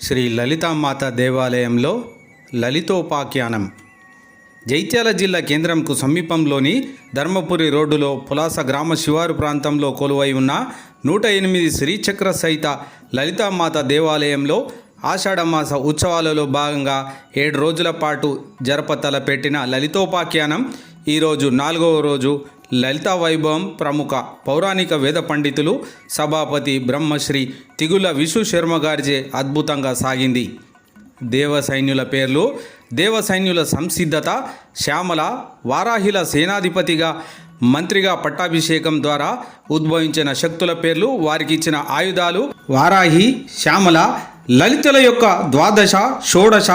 శ్రీ లలితామాత దేవాలయంలో లలితోపాఖ్యానం. జైత్యాల జిల్లా కేంద్రంకు సమీపంలోని ధర్మపురి రోడ్డులో పులాస గ్రామ శివారు ప్రాంతంలో కొలువై ఉన్న నూట ఎనిమిది శ్రీచక్ర సహిత లలితామాత దేవాలయంలో ఆషాఢమాస ఉత్సవాలలో భాగంగా ఏడు రోజుల పాటు జరపతల పెట్టిన లలితోపాఖ్యానం. ఈరోజు నాలుగవ రోజు లలితా వైభవం ప్రముఖ పౌరాణిక వేద పండితులు సభాపతి బ్రహ్మశ్రీ తిగుల విషు శర్మ గారిచే అద్భుతంగా సాగింది. దేవ సైన్యుల పేర్లు దేవ సైన్యుల సంసిద్ధత శ్యామల వారాహిల సేనాధిపతిగా మంత్రిగా పట్టాభిషేకం ద్వారా ఉద్భవించిన శక్తుల పేర్లు వారికి ఇచ్చిన ఆయుధాలు వారాహి శ్యామల లలితుల యొక్క ద్వాదశ షోడశ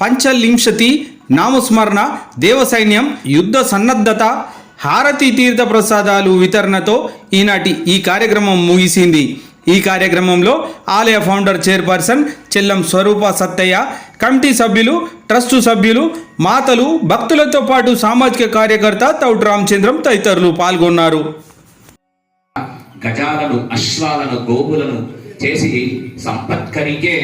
పంచలింశతి నామస్మరణ దేవసైన్యం యుద్ధ సన్నద్ధత హారతి తీర్థ ప్రసాదాలు వితరణతో ఈనాటి ఈ కార్యక్రమం ముగిసింది. ఈ కార్యక్రమంలో ఆలయ founder chairperson Chellam Swaroopa Sattayya committee సభ్యులు ట్రస్టు సభ్యులు మాతలు భక్తులతో పాటు సామాజిక కార్యకర్త తౌట్ రామచంద్రం తదితరులు పాల్గొన్నారు. గజాలను అశ్వాలను గోవులను చేసి సంపత్కరికే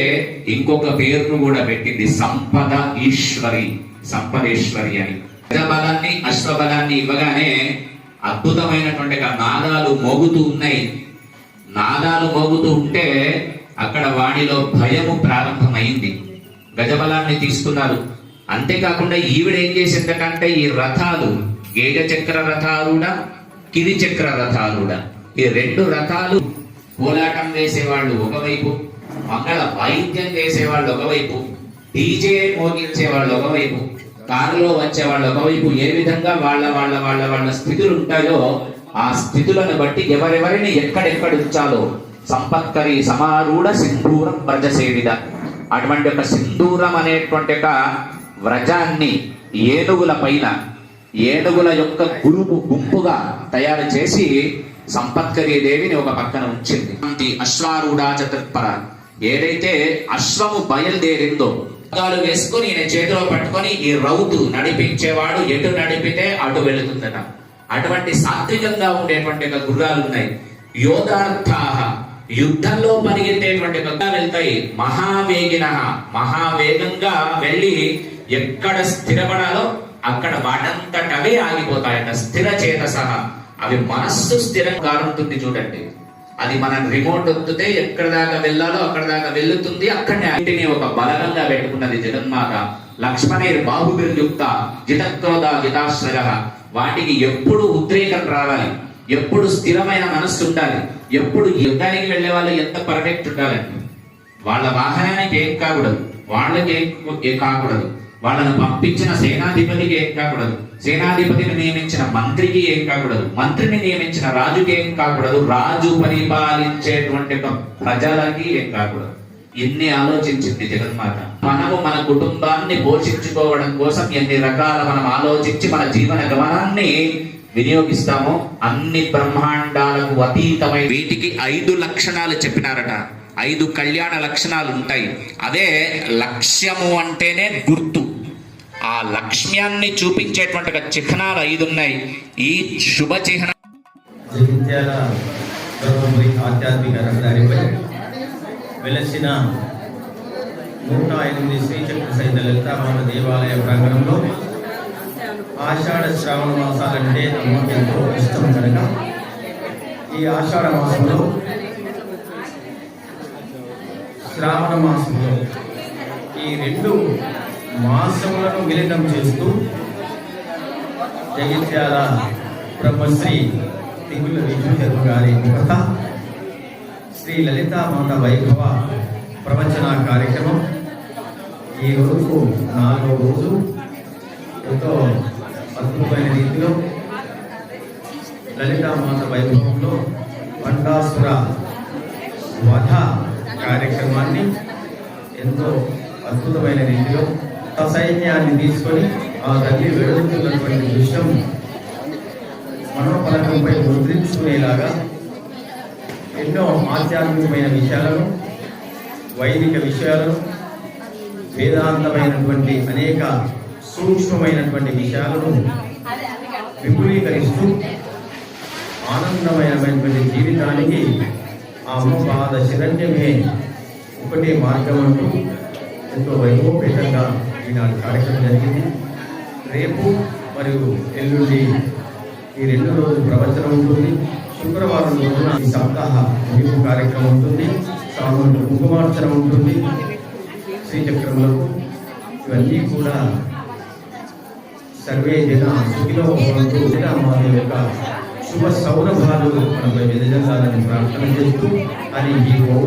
ఇంకొక పేరును కూడా పెట్టింది సంపద ఈశ్వరి సంపదేశ్వరి అని. గజబలాన్ని అశ్వబలాన్ని ఇవ్వగానే అద్భుతమైనటువంటి నాదాలు మోగుతూ ఉన్నాయి. నాదాలు మోగుతూ ఉంటే అక్కడ వాడిలో భయము ప్రారంభమైంది. గజబలాన్ని తీసుకున్నారు. అంతేకాకుండా ఈవిడ ఏం చేసిందకంటే ఈ రథాలు గేగ చక్ర రథాలుడా కిరి చక్ర రథాలుడా ఈ రెండు రథాలు కోలాటం వేసేవాళ్ళు ఒకవైపు మంగళ వాయిద్యం చేసేవాళ్ళు ఒకవైపు డీజే మోగించేవాళ్ళు ఒకవైపు కారులో వచ్చే వాళ్ళ ఒకవైపు ఏ విధంగా వాళ్ళ వాళ్ళ వాళ్ళ వాళ్ళ స్థితులు ఉంటాయో ఆ స్థితులను బట్టి ఎవరెవరిని ఎక్కడెక్కడ ఉంచాలో సంపత్కరి సమారూఢ సింధూరం వ్రజసేవిద అటువంటి ఒక సింధూరం అనేటువంటి ఒక వ్రజాన్ని ఏనుగుల పైన ఏనుగుల యొక్క గురుపు గుంపుగా తయారు చేసి సంపత్కరి దేవిని ఒక పక్కన ఉంచింది. అశ్వారూఢ చతుర్పర. ఏదైతే అశ్వము బయలుదేరిందో పగ్గాలు వేసుకొని ఈయన చేతిలో పట్టుకొని ఈ రౌతు నడిపించేవాడు. ఎటు నడిపితే అటు వెళుతుందట. అటువంటి సాత్వికంగా ఉండేటువంటి ఒక గుర్రాలు ఉన్నాయి. యోధార్థాహ. యుద్ధంలో పరిగెత్తేటువంటి గుర్రాలు వెళ్తాయి. మహావేగిన మహావేగంగా వెళ్ళి ఎక్కడ స్థిరపడాలో అక్కడ వాటంతటవే ఆగిపోతాయట. స్థిర చేత సహా అవి మనస్సు స్థిరంగా ఉంటుంది చూడండి. అది మనం రిమోట్ ఒత్తితే ఎక్కడ దాకా వెళ్ళాలో అక్కడ దాకా వెళ్తుంది. అక్కడనే ఇంటిని ఒక బలగంగా పెట్టుకున్నది జగన్మాత. లక్ష్మణేర్ బాహుబిర్యుక్త జితక్రోధ జితాశ్రయ. వాటికి ఎప్పుడు ఉద్రేకం రావాలి. ఎప్పుడు స్థిరమైన మనస్సు ఉండాలి. ఎప్పుడు యుద్ధానికి వెళ్ళే వాళ్ళు ఎంత పర్ఫెక్ట్ ఉండాలండి. వాళ్ళ వాహనానికి ఏం కాకూడదు. వాళ్ళకి ఏం ఏం కాకూడదు. వాళ్ళను పంపించిన సేనాధిపతికి ఏం కాకూడదు. సేనాధిపతిని నియమించిన మంత్రికి ఏం కాకూడదు. మంత్రిని నియమించిన రాజుకి ఏం కాకూడదు. రాజు పరిపాలించేటువంటి ఒక ప్రజలకి ఏం కాకూడదు. ఇన్ని ఆలోచించింది జగన్మాత. మనము మన కుటుంబాన్ని పోషించుకోవడం కోసం ఎన్ని రకాల మనం ఆలోచించి మన జీవన గమనాన్ని వినియోగిస్తామో అన్ని బ్రహ్మాండాలకు అతీతమై వీటికి ఐదు లక్షణాలు చెప్పినారట. ఐదు కళ్యాణ లక్షణాలు ఉంటాయి. అదే లక్ష్యము అంటేనే గుర్తు. ఆ లక్ష్యాన్ని చూపించేటువంటి చిహ్నాలు ఐదు ఉన్నాయి. ఈ శుభ చిహ్న ఆధ్యాత్మిక రహదారిపై వెలసిన నూట ఎనిమిది శ్రీచక్ర సైత లలితామాత దేవాలయ ప్రాంగణంలో ఆషాఢ శ్రావణ మాసాలంటే అమ్మకి ఎంతో ఇష్టం కనుక ఈ ఆషాఢ మాసంలో శ్రావణ మాసంలో ఈ రెండు మాసములను విలీనం చేస్తూ జగిత్యాల బ్రహ్మశ్రీ తిగుల విజయశర్మ గారి ముఖత శ్రీ లలితామాత వైభవ ప్రవచన కార్యక్రమం. ఈ రోజు నాలుగో రోజు ఎంతో అద్భుతమైన రీతిలో లలితామాత వైభవంలో పండాసుర వధ కార్యక్రమాన్ని ఎంతో అద్భుతమైన రీతిలో సైన్యాన్ని తీసుకొని ఆ తల్లి వెడుతున్నటువంటి దృశ్యం మనోఫలకంపై ముద్రించుకునేలాగా ఎన్నో ఆధ్యాత్మికమైన విషయాలను వైదిక విషయాలను వేదాంతమైనటువంటి అనేక సూక్ష్మమైనటువంటి విషయాలను విపులీకరిస్తూ ఆనందమయమైనటువంటి జీవితానికి ఆ అమ్మపాద శరణ్యమే ఒకటే మార్గం అంటూ ఎంతో వైభవపేతంగా ఈనాడు కార్యక్రమం జరిగింది. రేపు మరియు ఎల్లుండి ఈ రెండు రోజులు ప్రవచనం ఉంటుంది. శుక్రవారం రోజున ఈ సప్తాహ ముగింపు కార్యక్రమం ఉంటుంది. సామూహిక కుంకుమార్చన ఉంటుంది. శ్రీచక్రంలో ఇవన్నీ కూడా సర్వే జన సుఖిలో భవంతు. యొక్క శుభ సౌరభాలు మనపై వెదజల్లాలని ప్రార్థన చేస్తూ అది ఈ ఓం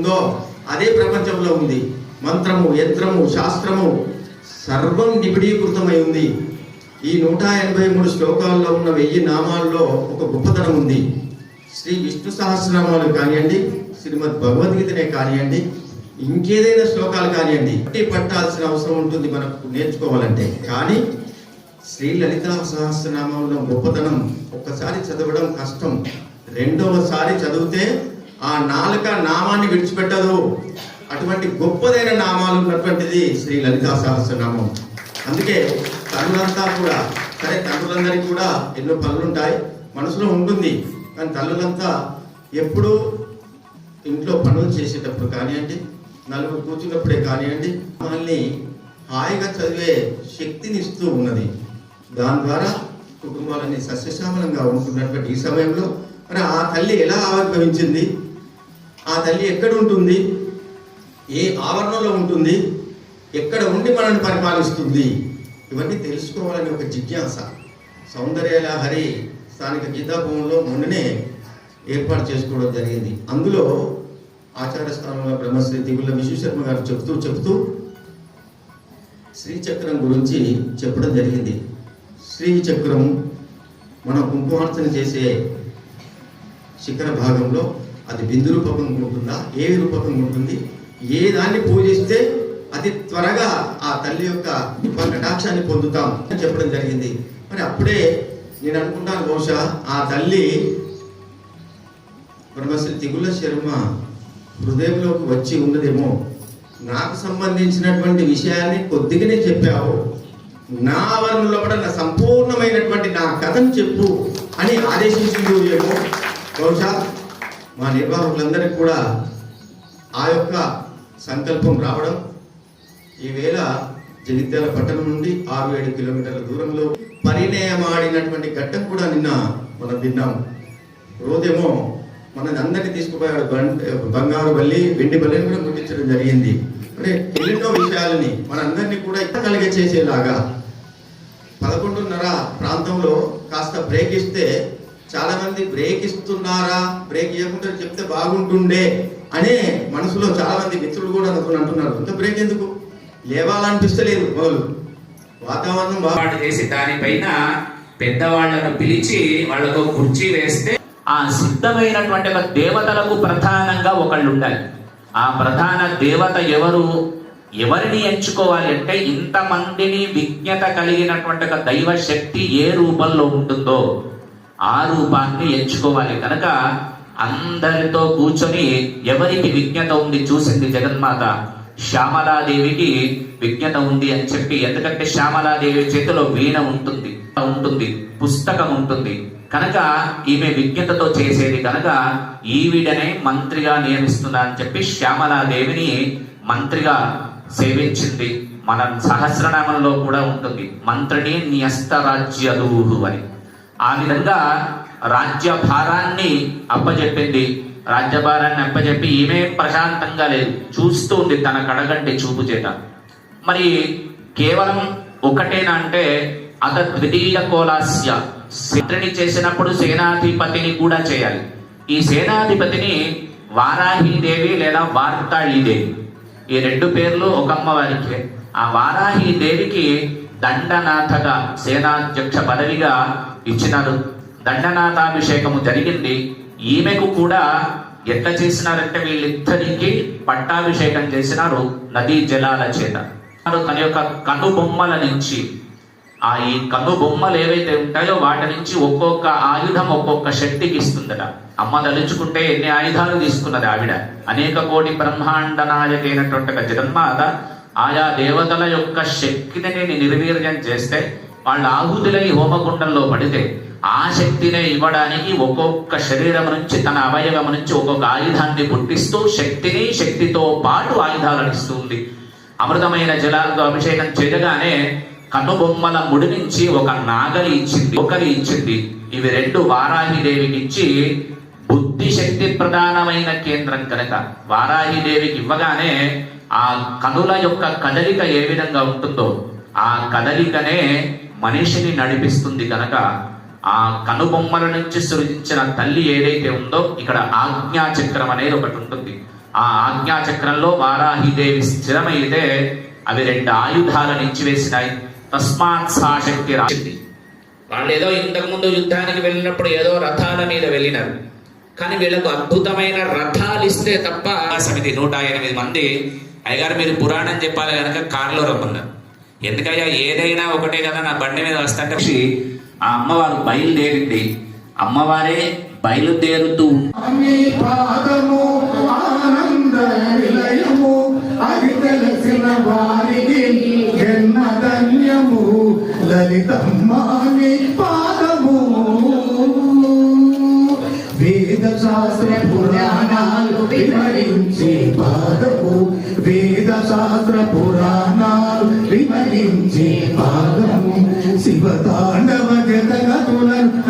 ఉందో అదే ప్రపంచంలో ఉంది. మంత్రము యంత్రము శాస్త్రము సర్వం నిబిడీకృతమై ఉంది. ఈ నూట ఎనభై మూడు శ్లోకాల్లో ఉన్న వెయ్యి నామాల్లో ఒక గొప్పతనం ఉంది. శ్రీ విష్ణు సహస్రనామాలు కానివ్వండి శ్రీమద్ భగవద్గీతనే కానివ్వండి ఇంకేదైనా శ్లోకాలు కానివ్వండి పట్టి పట్టాల్సిన అవసరం ఉంటుంది మనకు నేర్చుకోవాలంటే. కానీ శ్రీ లలిత సహస్రనామంలో గొప్పతనం ఒక్కసారి చదవడం కష్టం. రెండవసారి చదివితే ఆ నాలుక నామాన్ని విడిచిపెట్టదు. అటువంటి గొప్పదైన నామాలు ఉన్నటువంటిది శ్రీ లలితా సహస్రనామం. అందుకే తల్లులంతా కూడా సరే తండ్రులందరికీ కూడా ఎన్నో పనులుంటాయి మనసులో ఉంటుంది. కానీ తల్లులంతా ఎప్పుడూ ఇంట్లో పనులు చేసేటప్పుడు కానివ్వండి నలుగురు కూర్చున్నప్పుడే కానివ్వండి మనల్ని హాయిగా చదివే శక్తిని ఇస్తూ ఉన్నది. దాని ద్వారా కుటుంబాలన్నీ సస్యశ్యామలంగా ఉంటున్నటువంటి ఈ సమయంలో మరి ఆ తల్లి ఎలా ఆవిర్భవించింది? ఆ తల్లి ఎక్కడ ఉంటుంది? ఏ ఆవరణలో ఉంటుంది? ఎక్కడ ఉండి మనల్ని పరిపాలిస్తుంది? ఇవన్నీ తెలుసుకోవాలని ఒక జిజ్ఞాస. సౌందర్యలహరి స్థానిక గీతాభవన్లో మొన్ననే ఏర్పాటు చేసుకోవడం జరిగింది. అందులో ఆచార్య స్థానంలో బ్రహ్మశ్రీ దిగుల విశ్వశర్మ గారు చెబుతూ చెబుతూ శ్రీచక్రం గురించి చెప్పడం జరిగింది. శ్రీచక్రం మనం కుంకుమార్చన చేసే శిఖర భాగంలో అది బిందు రూపకంగా ఉంటుందా? ఏ రూపకంగా ఉంటుంది? ఏ దాన్ని పూజిస్తే అతి త్వరగా ఆ తల్లి యొక్క కృప కటాక్షాన్ని పొందుతాం అని చెప్పడం జరిగింది. మరి అప్పుడే నేను అనుకుంటాను బహుశా ఆ తల్లి బ్రహ్మశ్రీ తిగుల శర్మ హృదయంలోకి వచ్చి ఉన్నదేమో. నాకు సంబంధించినటువంటి విషయాన్ని కొద్దిగానే చెప్పావు. నా ఆవరణలో కూడా నా సంపూర్ణమైనటువంటి నా కథను చెప్పు అని ఆదేశించింది ఏమో బహుశా మా నిర్వాహకులందరికీ కూడా ఆ యొక్క సంకల్పం రావడం. ఈవేళ జగిత్యాల పట్టణం నుండి ఆరు ఏడు కిలోమీటర్ల దూరంలో పరిణయమాడినటువంటి ఘట్టం కూడా నిన్న మనం విన్నాం రోజేమో మనది అందరినీ తీసుకుపోయాడు బంగారు బల్లి వెండి బల్లిని కూడా గుర్తించడం జరిగింది. అంటే ఎన్నో విషయాలని మనందరినీ కూడా ఇక్కడ కలిగ చేసేలాగా పదకొండున్నర ప్రాంతంలో కాస్త బ్రేక్ ఇస్తే చాలా మంది బ్రేక్ ఇస్తున్నారా? బ్రేక్ ఇవ్వకుండా చెప్తే బాగుంటుండే అనే మనసులో చాలా మంది మిత్రులు కూడా నాతో అంటున్నారు. ఇంత బ్రేక్ ఎందుకు? లేవాలనిపిస్తలేదు వాళ్ళు వాతావరణం బాగా చేసి దానిపైన పెద్దవాళ్ళను పిలిచి వాళ్ళకు కుర్చీ వేస్తే ఆ సిద్ధమైనటువంటి ఒక దేవతలకు ప్రధానంగా ఒకళ్ళు ఉండాలి ఆ ప్రధాన దేవత ఎవరు? ఎవరిని ఎంచుకోవాలి అంటే ఇంతమందిని విజ్ఞత కలిగినటువంటి ఒక దైవ శక్తి ఏ రూపంలో ఉంటుందో ఆ రూపాన్ని ఎంచుకోవాలి కనుక అందరితో కూర్చొని ఎవరికి విజ్ఞత ఉంది చూసింది జగన్మాత? శ్యామలాదేవికి విజ్ఞత ఉంది అని చెప్పి ఎందుకంటే శ్యామలాదేవి చేతిలో వీణ ఉంటుంది ఉంటుంది పుస్తకం ఉంటుంది. కనుక ఈమె విజ్ఞతతో చేసేది కనుక ఈవిడనే మంత్రిగా నియమిస్తున్నా అని చెప్పి శ్యామలాదేవిని మంత్రిగా సేవించింది. మన సహస్రనామంలో కూడా ఉంటుంది మంత్రిని న్యస్తరాజ్యదూహు అని. ఆ విధంగా రాజ్యభారాన్ని అప్పచెప్పింది రాజ్యభారాన్ని అప్పచెప్పి ఈమె ప్రశాంతంగా లేదు. చూస్తూ ఉంది తన కడగంటి చూపు చేత. మరి కేవలం ఒకటేనా అంటే అత ద్వితీయ కోలాస్య. శత్రుని చేసినప్పుడు సేనాధిపతిని కూడా చేయాలి. ఈ సేనాధిపతిని వారాహీదేవి లేదా వార్తాళీదేవి. ఈ రెండు పేర్లు ఒక అమ్మవారికి. ఆ వారాహి దేవికి దండనాథగా సేనాధ్యక్ష పదవిగా ఇచ్చినారు దండనాథాభిషేకము జరిగింది. ఈమెకు కూడా ఎట్లా చేసినారంటే వీళ్ళిద్దరికి పట్టాభిషేకం చేసినారు నదీ జలాల చేత. తన యొక్క కనుబొమ్మల నుంచి ఆ ఈ కనుబొమ్మలు ఏవైతే ఉంటాయో వాటి నుంచి ఒక్కొక్క ఆయుధం ఒక్కొక్క శక్తికి ఇస్తుందట. అమ్మ తలుచుకుంటే ఎన్ని ఆయుధాలు తీసుకున్నది ఆవిడ. అనేక కోటి బ్రహ్మాండ నాయకైనటువంటి జగన్మాత ఆయా దేవతల యొక్క శక్తిని నేను నిర్వీర్యం చేస్తే వాళ్ళ ఆహుతులై హోమగుండంలో పడితే ఆ శక్తినే ఇవ్వడానికి ఒక్కొక్క శరీరం నుంచి తన అవయవం నుంచి ఒక్కొక్క ఆయుధాన్ని పుట్టిస్తూ శక్తిని శక్తితో పాటు ఆయుధాలను ఇస్తుంది. అమృతమైన జలాలతో అభిషేకం చేయగానే కనుబొమ్మల ముడి నుంచి ఒక నాగలి ఇచ్చింది ఒకరి ఇచ్చింది. ఇవి రెండు వారాహిదేవికి ఇచ్చి బుద్ధి శక్తి ప్రధానమైన కేంద్రం కనుక. వారాహిదేవికి ఇవ్వగానే ఆ కనుల యొక్క కదలిక ఏ విధంగా ఉంటుందో ఆ కదలికనే మనిషిని నడిపిస్తుంది కనుక ఆ కనుబొమ్మల నుంచి సృజించిన తల్లి ఏదైతే ఉందో ఇక్కడ ఆజ్ఞా చక్రం అనేది ఒకటి ఉంటుంది. ఆ ఆజ్ఞా చక్రంలో వారాహిదేవి స్థిరమైతే అవి రెండు ఆయుధాలను ఇచ్చివేసినాయి తస్మాత్ సాశక్తి రాసింది వాళ్ళు ఏదో ఇంతకు ముందు యుద్ధానికి వెళ్ళినప్పుడు ఏదో రథాల మీద వెళ్ళినారు. కానీ వీళ్ళకు అద్భుతమైన రథాలు ఇస్తే తప్ప సమితి నూట ఎనిమిది మంది. అయ్యగారు మీరు పురాణం చెప్పాలి కనుక కారులో రమ్మన్నారు. ఎందుకయ్యా ఏదైనా ఒకటే కదా నా బండి మీద వస్తాంటే ఆ అమ్మవారు బయలుదేరింది. అమ్మవారే బయలుదేరుతూ లలితమ్మాని పాదము. వేద శాస్త్ర పురాణాలు వివరించే పాదము. వేద శాస్త్ర పురాణాలు వివరించే భాగము శివతాండవ తాండవ జగతులను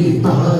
భాగ్యము నీ